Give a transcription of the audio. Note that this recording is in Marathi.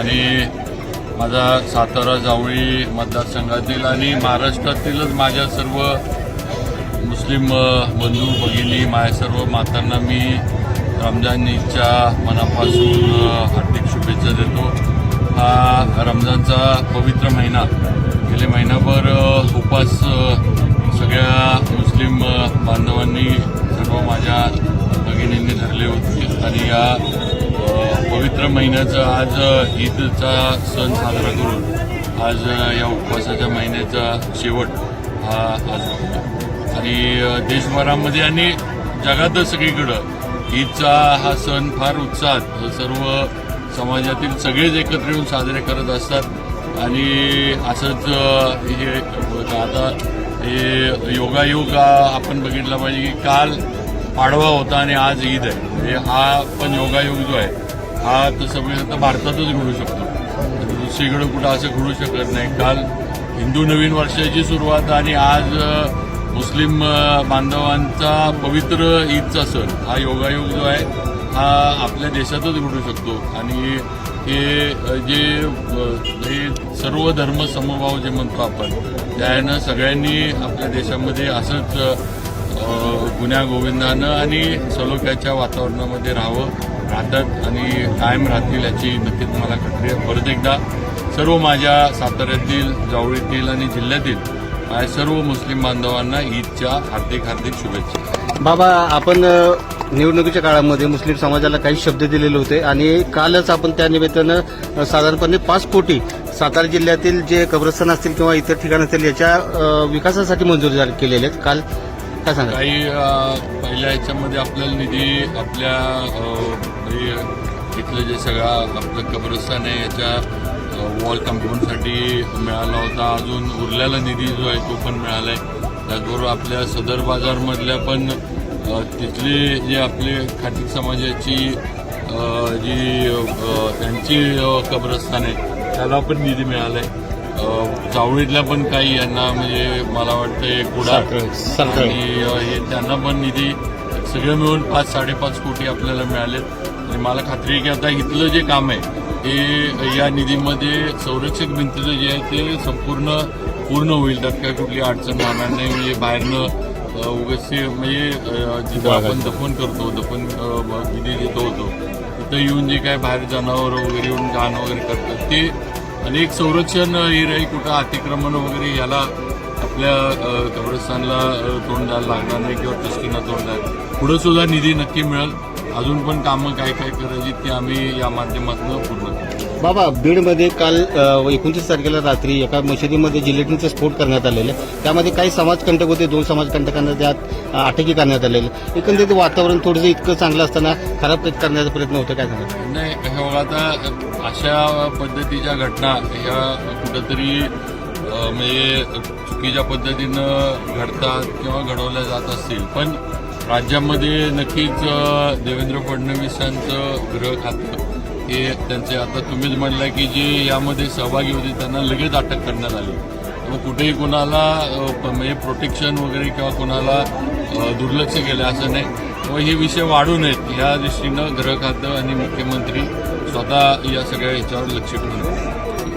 आणि माझा सातारा जावळी मतदारसंघातील आणि महाराष्ट्रातीलच माझ्या सर्व मुस्लिम बंधू भगिनी माझ्या सर्व मातांना मी रमजान ईदच्या मनापासून हार्दिक शुभेच्छा देतो. हा रमजानचा पवित्र महिना गेले महिनाभर उपास सगळ्या मुस्लिम बांधवांनी सर्व माझ्या भगिनींनी धरले होते. आणि या पवित्र महिन्याचा आज ईदचा सण साजरा करून आज या उपवासाच्या महिन्याचा शेवट हा आज आणि देशभरामध्ये आणि जगातच सगळीकडं ईदचा हा सण फार उत्साहात सर्व समाजातील सगळेच एकत्र येऊन साजरे करत असतात. आणि असंच हे आता हे योगायोग आपण बघितला पाहिजे की काल पाडवा होता आणि आज ईद आहे. म्हणजे हा पण योगायोग जो आहे हा तसं सगळे आता भारतातच घडू शकतो. दुसरीकडे कुठं असं घडू शकत नाही. काल हिंदू नवीन वर्षाची सुरुवात आणि आज मुस्लिम बांधवांचा पवित्र ईदचा सण हा योगायोग जो आहे हा आपल्या देशातच घडू शकतो. आणि हे जे हे सर्व धर्म समभाव जे म्हणतो आपण त्यानं सगळ्यांनी आपल्या देशामध्ये असंच गुन्ह्या गोविंदानं आणि सलोख्याच्या वातावरणामध्ये राहावं. राहतात आणि कायम राहतील याची नक्कीच मला खात्री आहे. परत एकदा सर्व माझ्या साताऱ्यातील जावळीतील आणि जिल्ह्यातील माझ्या सर्व मुस्लिम बांधवांना ईदच्या हार्दिक हार्दिक शुभेच्छा. बाबा आपण निवडणुकीच्या काळामध्ये मुस्लिम समाजाला काही शब्द दिलेले होते आणि कालच आपण त्या निमित्तानं साधारणपणे पाच कोटी सातारा जिल्ह्यातील जे कब्रस्थान असतील किंवा इतर ठिकाण असतील याच्या विकासासाठी मंजूर केलेले आहेत. काल काय सांगा काही पहिल्या याच्यामध्ये आपल्याला निधी आपल्या म्हणजे इथलं जे सगळा आपलं कब्रस्तान आहे याच्या वॉल कंपाऊंडसाठी मिळाला होता. अजून उरलेला निधी जो आहे तो पण मिळाला आहे त्याचबरोबर आपल्या सदर बाजारमधल्या पण तिथले जे आपले खाटिक समाजाची जी त्यांची कब्रस्तान आहे त्याला पण निधी मिळाला आहे चावडीतल्या पण काही यांना म्हणजे मला वाटतं कुडा. आणि हे त्यांना पण निधी सगळं मिळून पाच साडेपाच कोटी आपल्याला मिळालेत. आणि मला खात्री आहे की आता इथलं जे काम आहे ते या निधीमध्ये संरक्षक भिंतीचं जे आहे ते संपूर्ण पूर्ण होईल. त्यात काय कुठली अडचण राहणार नाही. म्हणजे बाहेरनं ते म्हणजे जिथं आपण दफन करतो दफन विधी जिथं होतो तिथं येऊन जे काय बाहेर जनावर वगैरे येऊन घाण वगैरे करतात ते आणि एक संरक्षण हे राहील कुठं अतिक्रमण वगैरे याला आपल्या कब्रस्तानला तोंड द्यायला लागणार नाही किंवा ट्रस्टींना तोंड द्यायला पुढं सुद्धा निधी नक्की मिळेल. अजून पण कामं काय काय करायची ती आम्ही या माध्यमातून पूर्ण करू बाबा बीडमध्ये काल एकोणतीस तारखेला रात्री एका मशिदीमध्ये जिलेटिनचा स्फोट करण्यात आलेला आहे. त्यामध्ये काही समाजकंटक होते दोन समाजकंटकांना त्यात अटकी करण्यात आलेली एकंदरीत वातावरण थोडंसं इतकं चांगलं असताना खराब करण्याचा प्रयत्न होतो काय सांगा नाही हे आता अशा पद्धतीच्या घटना ह्या कुठंतरी म्हणजे चुकीच्या पद्धतीनं घडतात किंवा घडवल्या जात असतील. पण राज्यामध्ये नक्कीच देवेंद्र फडणवीसांचं गृह खातं हे त्यांचे आता तुम्हीच म्हणलं की जे यामध्ये सहभागी होते त्यांना लगेच अटक करण्यात आली. मग कुठेही कोणाला म्हणजे प्रोटेक्शन वगैरे किंवा कोणाला दुर्लक्ष केलं असं नाही. व हे विषय वाढू नयेत या दृष्टीनं गृह खातं आणि मुख्यमंत्री स्वतः या सगळ्या ह्याच्यावर लक्ष ठेवून